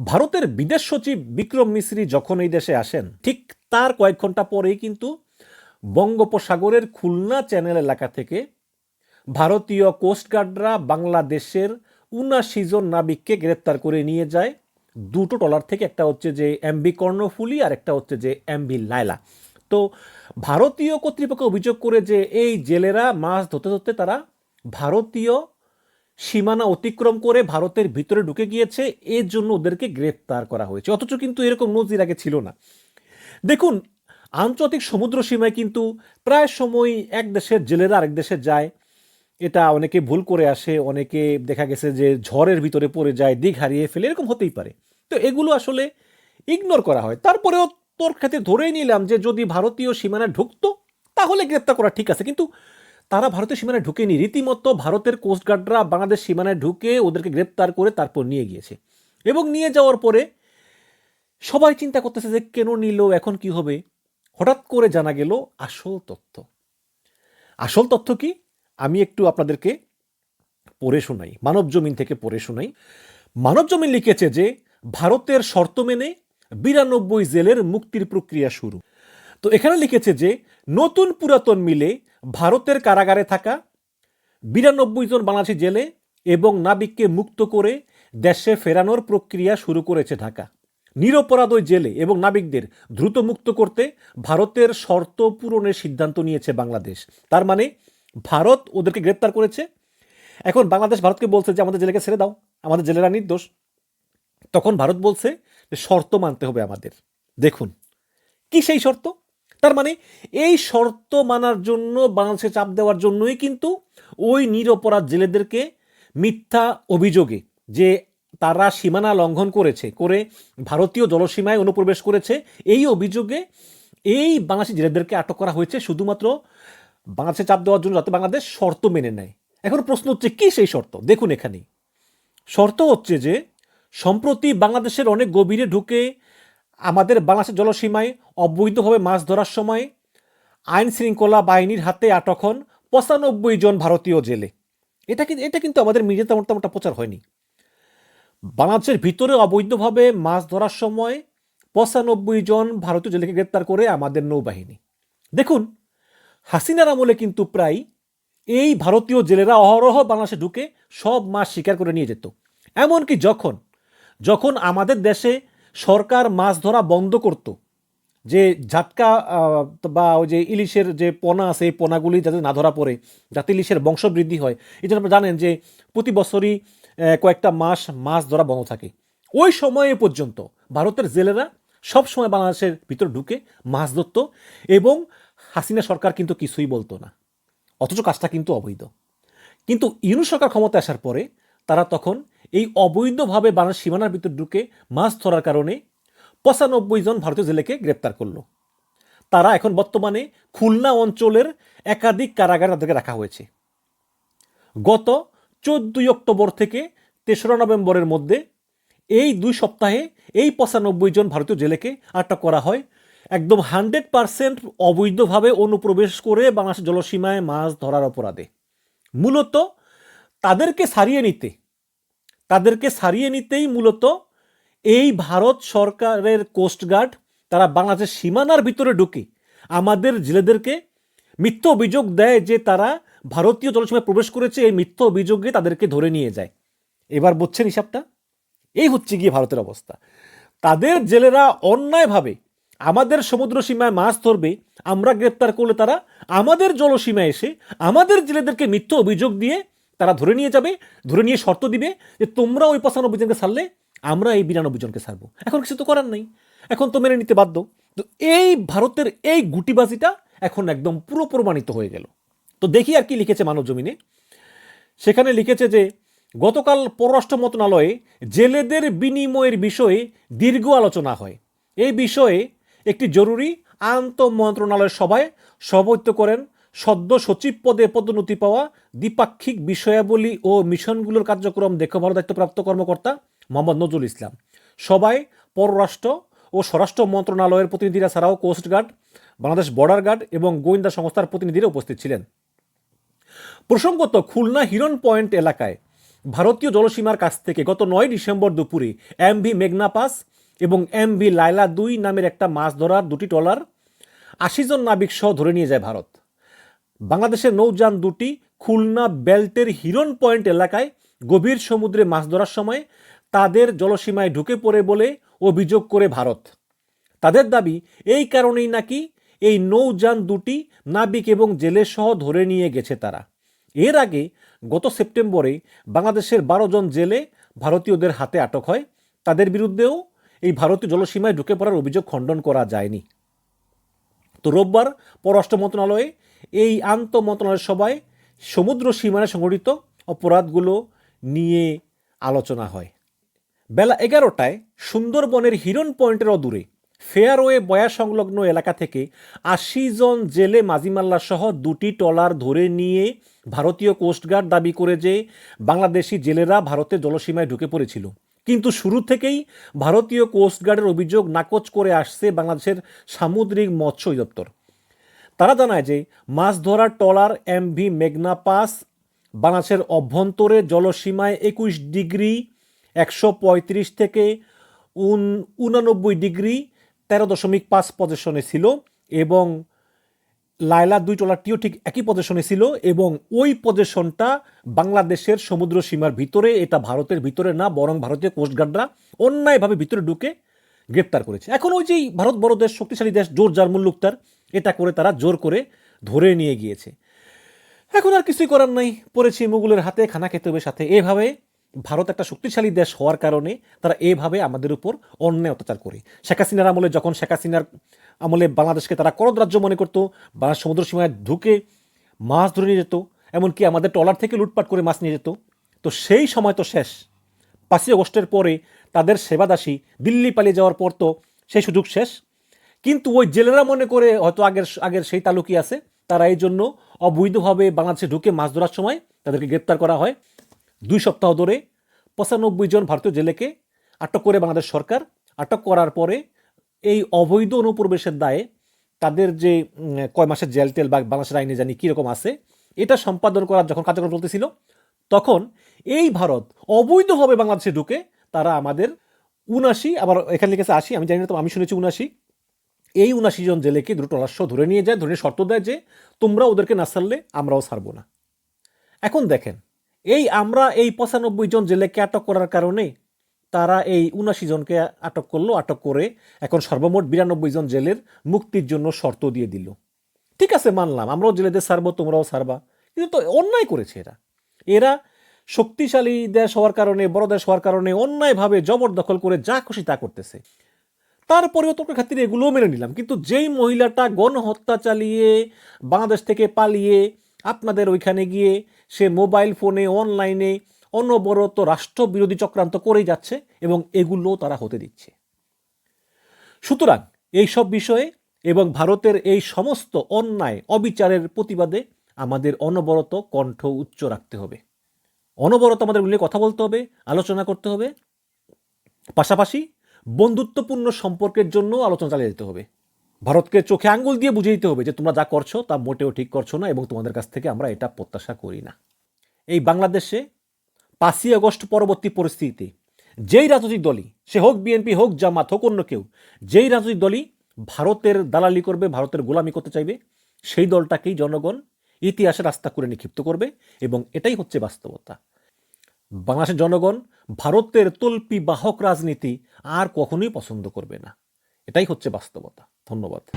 ভারতের বিদেশ সচিব বিক্রম মিশ্রি যখন এই দেশে আসেন, ঠিক তার কয়েক ঘণ্টা পরেই কিন্তু বঙ্গোপসাগরের খুলনা চ্যানেল এলাকা থেকে ভারতীয় কোস্টগার্ডরা বাংলাদেশের উনাশি জন নাবিককে গ্রেপ্তার করে নিয়ে যায়। দুটো ট্রলার থেকে একটা হচ্ছে যে এমবি কর্ণফুলি আর একটা হচ্ছে যে এমবি লায়লা। তো ভারতীয় কর্তৃপক্ষ অভিযোগ করে যে এই জেলেরা মাছ ধরতে ধরতে তারা ভারতীয় সীমানা অতিক্রম করে ভারতের ভিতরে ঢুকে গিয়েছে, এর জন্য ওদেরকে গ্রেপ্তার করা হয়েছে। অথচ কিন্তু এরকম নজির আগে ছিল না। দেখুন আন্তর্জাতিক সমুদ্র সীমায় কিন্তু প্রায় সময় এক দেশের জেলেরা আরেক দেশে যায়। এটা অনেকে ভুল করে আসে, অনেকে দেখা গেছে যে ঝড়ের ভিতরে পড়ে যায় দিক হারিয়ে ফেলে, এরকম হতেই পারে। তো এগুলো আসলে ইগনোর করা হয়। তারপরেও তোর ক্ষেত্রে ধরেই নিলাম যে যদি ভারতীয় সীমানায় ঢুকতো, তাহলে গ্রেপ্তার করা ঠিক আছে। কিন্তু তারা ভারতের সীমানায় ঢুকেনি। রীতিমতো ভারতের কোস্টগার্ডরা বাংলাদেশ সীমানায় ঢুকে ওদেরকে গ্রেপ্তার করে তারপর নিয়ে গিয়েছে। এবং নিয়ে যাওয়ার পরে সবাই চিন্তা করতেছে যে কেন নিল, এখন কি হবে? হঠাৎ করে জানা গেল আসল তথ্য। আসল তথ্য কি? আমি একটু আপনাদেরকে পড়ে শোনাই, মানব জমিন থেকে পড়ে শোনাই। মানব জমিন লিখেছে যে ভারতের শর্ত মেনে বিরানব্বই জেলের মুক্তির প্রক্রিয়া শুরু। তো এখানে লিখেছে যে নতুন পুরাতন মিলে ভারতের কারাগারে থাকা বিরানব্বই জন বাংলাদেশি জেলে এবং নাবিককে মুক্ত করে দেশে ফেরানোর প্রক্রিয়া শুরু করেছে ঢাকা। নিরপরাধ ওই জেলে এবং নাবিকদের দ্রুত মুক্ত করতে ভারতের শর্ত পূরণের সিদ্ধান্ত নিয়েছে বাংলাদেশ। তার মানে ভারত ওদেরকে গ্রেপ্তার করেছে। এখন বাংলাদেশ ভারতকে বলছে যে, আমাদের জেলেকে ছেড়ে দাও। আমাদের জেলেরা নির্দোষ। তখন ভারত বলছে যে, শর্ত মানতে হবে আমাদের। দেখুন, কি সেই শর্ত? তার মানে এই শর্ত মানার জন্য, বাংলাদেশে চাপ দেওয়ার জন্যই কিন্তু ওই নিরপরাধ জেলেদেরকে মিথ্যা অভিযোগে যে তারা সীমানা লঙ্ঘন করেছে, করে ভারতীয় জলসীমায় অনুপ্রবেশ করেছে, এই অভিযোগে এই বাংলাদেশি জেলেদেরকে আটক করা হয়েছে শুধুমাত্র বাংলাদেশে চাপ দেওয়ার জন্য যাতে বাংলাদেশ শর্ত মেনে নেয়। এখন প্রশ্ন হচ্ছে, কি সেই শর্ত? দেখুন এখানেই। শর্ত হচ্ছে যে, সম্প্রতি বাংলাদেশের অনেক গভীরে ঢুকে আমাদের বাংলাদেশের জলসীমায় অবৈধভাবে মাছ ধরার সময় আইন শৃঙ্খলা বাহিনীর হাতে আটক হন পঁচানব্বই জন ভারতীয় জেলে। এটা কিন্তু এটা কিন্তু আমাদের মিডিয়াতে তেমন তেমনটা প্রচার হয়নি। বাংলাদেশের ভিতরে অবৈধভাবে মাছ ধরার সময় পঁচানব্বই জন ভারতীয় জেলেকে গ্রেপ্তার করে আমাদের নৌবাহিনী। দেখুন, হাসিনার আমলে কিন্তু প্রায় এই ভারতীয় জেলেরা অহরহ বাংলাদেশে ঢুকে সব মাছ শিকার করে নিয়ে যেত। এমনকি যখন যখন আমাদের দেশে সরকার মাছ ধরা বন্ধ করত। যে ঝাটকা বা ওই যে ইলিশের যে পোনা আছে, এই পোনাগুলি যাতে না ধরা পড়ে, যাতে ইলিশের বংশবৃদ্ধি হয়। এই জন্য আপনারা জানেন যে প্রতি বছরই কয়েকটা মাস মাছ ধরা বন্ধ থাকে। ওই সময়ে পর্যন্ত ভারতের জেলেরা সব সময় বাংলাদেশের ভিতর ঢুকে মাছ ধরত এবং হাসিনা সরকার কিন্তু কিছুই বলতো না। অথচ কাজটা কিন্তু অবৈধ। কিন্তু ইউনু সরকার ক্ষমতা আসার পরে তারা তখন এই অবৈধভাবে বাংলাদেশ সীমানার ভিতর ঢুকে মাছ ধরার কারণে পঁচানব্বই জন ভারতীয় জেলেকে গ্রেপ্তার করল। তারা এখন বর্তমানে খুলনা অঞ্চলের একাধিক কারাগারে তাদেরকে রাখা হয়েছে। গত চোদ্দই অক্টোবর থেকে তেসরা নভেম্বরের মধ্যে এই দুই সপ্তাহে এই পঁচানব্বই জন ভারতীয় জেলেকে আটক করা হয়। একদম হান্ড্রেড পারসেন্ট অবৈধভাবে অনুপ্রবেশ করে বাংলাদেশের জলসীমায় মাছ ধরার অপরাধে। মূলত তাদেরকে সারিয়ে নিতে তাদেরকে সারিয়ে নিতেই মূলত এই ভারত সরকারের কোস্টগার্ড তারা বাংলাদেশের সীমানার ভিতরে ঢুকে আমাদের জেলেদেরকে মিথ্য অভিযোগ দেয় যে তারা ভারতীয় জলসীমায় প্রবেশ করেছে, এই মিথ্য অভিযোগে তাদেরকে ধরে নিয়ে যায়। এবার বুঝছেন হিসাবটা? এই হচ্ছে গিয়ে ভারতের অবস্থা। তাদের জেলেরা অন্যায়ভাবে আমাদের সমুদ্র সীমায় মাছ ধরবে, আমরা গ্রেপ্তার করলে তারা আমাদের জলসীমায় এসে আমাদের জেলেদেরকে মিথ্য অভিযোগ দিয়ে তারা ধরে নিয়ে যাবে, ধরে নিয়ে শর্ত দিবে যে তোমরা ওই পঁচানব্বই জনকে ছাড়লে আমরা এই বিরানব্বই জনকে ছাড়বো। এখন কিছু তো করার নেই। এখন তো মেনে নিতে বাধ্য। তো এই ভারতের এই গুটিবাজিটা এখন একদম পুরো প্রমাণিত হয়ে গেল। তো দেখি আর কি লিখেছে মানব জমিনে। সেখানে লিখেছে যে, গতকাল পররাষ্ট্র মন্ত্রণালয়ে জেলেদের বিনিময়ের বিষয়ে দীর্ঘ আলোচনা হয়। এই বিষয়ে একটি জরুরি আন্ত মন্ত্রণালয়ের সভায় সভাপতিত্ব করেন সদ্য সচিব পদে পদোন্নতি পাওয়া দ্বিপাক্ষিক বিষয়াবলী ও মিশনগুলোর কার্যক্রম দেখভাল দায়িত্বপ্রাপ্ত কর্মকর্তা মোহাম্মদ নজরুল ইসলাম। সবাই, পররাষ্ট্র ও স্বরাষ্ট্র মন্ত্রণালয়ের প্রতিনিধিরা ছাড়াও কোস্টগার্ড বাংলাদেশ বর্ডার গার্ড এবং গোয়েন্দা সংস্থার প্রতিনিধিরা উপস্থিত ছিলেন। প্রসঙ্গত, খুলনা হিরন পয়েন্ট এলাকায় ভারতীয় জলসীমার কাছ থেকে গত নয় ডিসেম্বর দুপুরে এমভি মেঘনা পাস এবং এমভি লাইলা দুই নামের একটা মাছ ধরার দুটি ট্রলার আশি জন নাবিক সহ ধরে নিয়ে যায় ভারত। বাংলাদেশের নৌযান দুটি খুলনা বেল্টের হিরন পয়েন্ট এলাকায় গভীর সমুদ্রে মাছ ধরার সময় তাদের জলসীমায় ঢুকে পড়ে বলে অভিযোগ করে ভারত। তাদের দাবি, এই কারণেই নাকি এই নৌযান দুটি নাবিক এবং জেলে সহ ধরে নিয়ে গেছে তারা। এর আগে গত সেপ্টেম্বরে বাংলাদেশের বারো জন জেলে ভারতীয়দের হাতে আটক হয়। তাদের বিরুদ্ধেও এই ভারতীয় জলসীমায় ঢুকে পড়ার অভিযোগ খণ্ডন করা যায়নি। তো রোববার পররাষ্ট্র মন্ত্রণালয়ে এই আন্ত মন্ত্রণালয়ের সভায় সমুদ্র সীমানায় সংঘটিত অপরাধগুলো নিয়ে আলোচনা হয়। বেলা এগারোটায় সুন্দরবনের হিরন পয়েন্টের অদূরে ফেয়ারওয়ে বয়া সংলগ্ন এলাকা থেকে আশি জন জেলে মাজিমাল্লা সহ দুটি ট্রলার ধরে নিয়ে ভারতীয় কোস্টগার্ড দাবি করে যে বাংলাদেশি জেলেরা ভারতের জলসীমায় ঢুকে পড়েছিল। কিন্তু শুরু থেকেই ভারতীয় কোস্টগার্ডের অভিযোগ নাকচ করে আসছে বাংলাদেশের সামুদ্রিক মৎস্য অধিদপ্তর। তারা জানায় যে মাছ ধরার ট্রলার এমভি মেঘনা পাস বাংলাদেশের অভ্যন্তরে জলসীমায় একুশ ডিগ্রি, একশো পঁয়ত্রিশ থেকে উন উনানব্বই ডিগ্রি, তেরো দশমিক পাঁচ পজিশনে ছিল এবং লায়লা দুই ট্রলারটিও ঠিক একই পজিশনে ছিল এবং ওই পজিশনটা বাংলাদেশের সমুদ্র সীমার ভিতরে, এটা ভারতের ভিতরে না, বরং ভারতীয় কোস্টগার্ডরা অন্যায়ভাবে ভিতরে ঢুকে গ্রেপ্তার করেছে। এখন ওই যে ভারত বড় দেশ, শক্তিশালী দেশ জোর জার মুল্লুকতার এটা করে তারা জোর করে ধরে নিয়ে গিয়েছে। এখন আর কিছুই করার নাই। পড়েছি মুগুলের হাতে, খানা খেতে সাথে। এভাবে ভারত একটা শক্তিশালী দেশ হওয়ার কারণে তারা এভাবে আমাদের উপর অন্যায় অত্যাচার করে। শেখ হাসিনার আমলে যখন শেখ হাসিনার আমলে বাংলাদেশকে তারা করদ রাজ্য মনে করতো, বাংলাদেশ সমুদ্র সীমায় ঢুকে মাছ ধরে নিয়ে যেত, এমনকি আমাদের ট্রলার থেকে লুটপাট করে মাছ নিয়ে যেত। তো সেই সময় তো শেষ। পাঁচই আগস্টের পরে তাদের সেবাদাসী দিল্লি পালিয়ে যাওয়ার পর তো সেই সুযোগ শেষ। কিন্তু ওই জেলেরা মনে করে হয়তো আগের আগের সেই তালুকি আছে। তারা এই জন্য অবৈধভাবে বাংলাদেশে ঢুকে মাছ ধরার সময় তাদেরকে গ্রেপ্তার করা হয়। দুই সপ্তাহ ধরে পঁচানব্বই জন ভারতীয় জেলেকে আটক করে বাংলাদেশ সরকার। আটক করার পরে এই অবৈধ অনুপ্রবেশের দায়ে তাদের যে কয় মাসের জেল টেল বা বাংলাদেশের আইনে জানি কীরকম আছে, এটা সম্পাদন করার যখন কার্যক্রম চলতেছিল, তখন এই ভারত অবৈধভাবে বাংলাদেশে ঢুকে তারা আমাদের উনাশি আবার এখানে লিখেছে আশি, আমি জানি না তো আমি শুনেছি উনাশি এই উনাশি জন জেলেকে দুটো টলাস্য ধরে নিয়ে যায়, ধরে শর্ত দেয় যে তোমরা ওদেরকে না ছাড়লে আমরাও ছাড়বো না। এখন দেখেন, এই আমরা এই পঁচানব্বই জন জেলেকে আটক করার কারণে তারা এই উনাশি জনকে আটক করল, আটক করে এখন সর্বমোট বিরানব্বই জন জেলের মুক্তির জন্য শর্ত দিয়ে দিল। ঠিক আছে, মানলাম, আমরাও জেলেদের ছাড়বো, তোমরাও ছাড়বা। কিন্তু তো অন্যায় করেছে এরা। এরা শক্তিশালী দেশ হওয়ার কারণে, বড় দেশ হওয়ার কারণে অন্যায়ভাবে জবরদখল করে যা খুশি তা করতেছে। তোর খাতিরে এগুলোও মেনে নিলাম। কিন্তু যেই মহিলাটা গণহত্যা চালিয়ে বাংলাদেশ থেকে পালিয়ে আপনাদের ওইখানে গিয়ে সে মোবাইল ফোনে, অনলাইনে অনবরত রাষ্ট্রবিরোধী চক্রান্ত করেই যাচ্ছে এবং এগুলোও তারা হতে দিচ্ছে। সুতরাং এই সব বিষয়ে এবং ভারতের এই সমস্ত অন্যায়, অবিচারের প্রতিবাদে আমাদের অনবরত কণ্ঠ উচ্চ রাখতে হবে। অনবরত আমাদের উল্লেখ কথা বলতে হবে, আলোচনা করতে হবে। পাশাপাশি বন্ধুত্বপূর্ণ সম্পর্কের জন্য আলোচনা চালিয়ে যেতে হবে। ভারতকে চোখে আঙ্গুল দিয়ে বুঝিয়ে দিতে হবে যে তোমরা যা করছ তা মোটেও ঠিক করছ না এবং তোমাদের কাছ থেকে আমরা এটা প্রত্যাশা করি না। এই বাংলাদেশে পাঁচই আগস্ট পরবর্তী পরিস্থিতিতে যেই রাজনৈতিক দলই, সে হোক বিএনপি হোক জামাত, হোক অন্য কেউ, যেই রাজনৈতিক দলই ভারতের দালালি করবে, ভারতের গোলামি করতে চাইবে, সেই দলটাকেই জনগণ ইতিহাসে রাস্তা করে নিক্ষিপ্ত করবে এবং এটাই হচ্ছে বাস্তবতা। বাংলাদেশের জনগণ ভারতের তল্পি বাহক রাজনীতি আর কখনোই পছন্দ করবে না। এটাই হচ্ছে বাস্তবতা। ধন্যবাদ।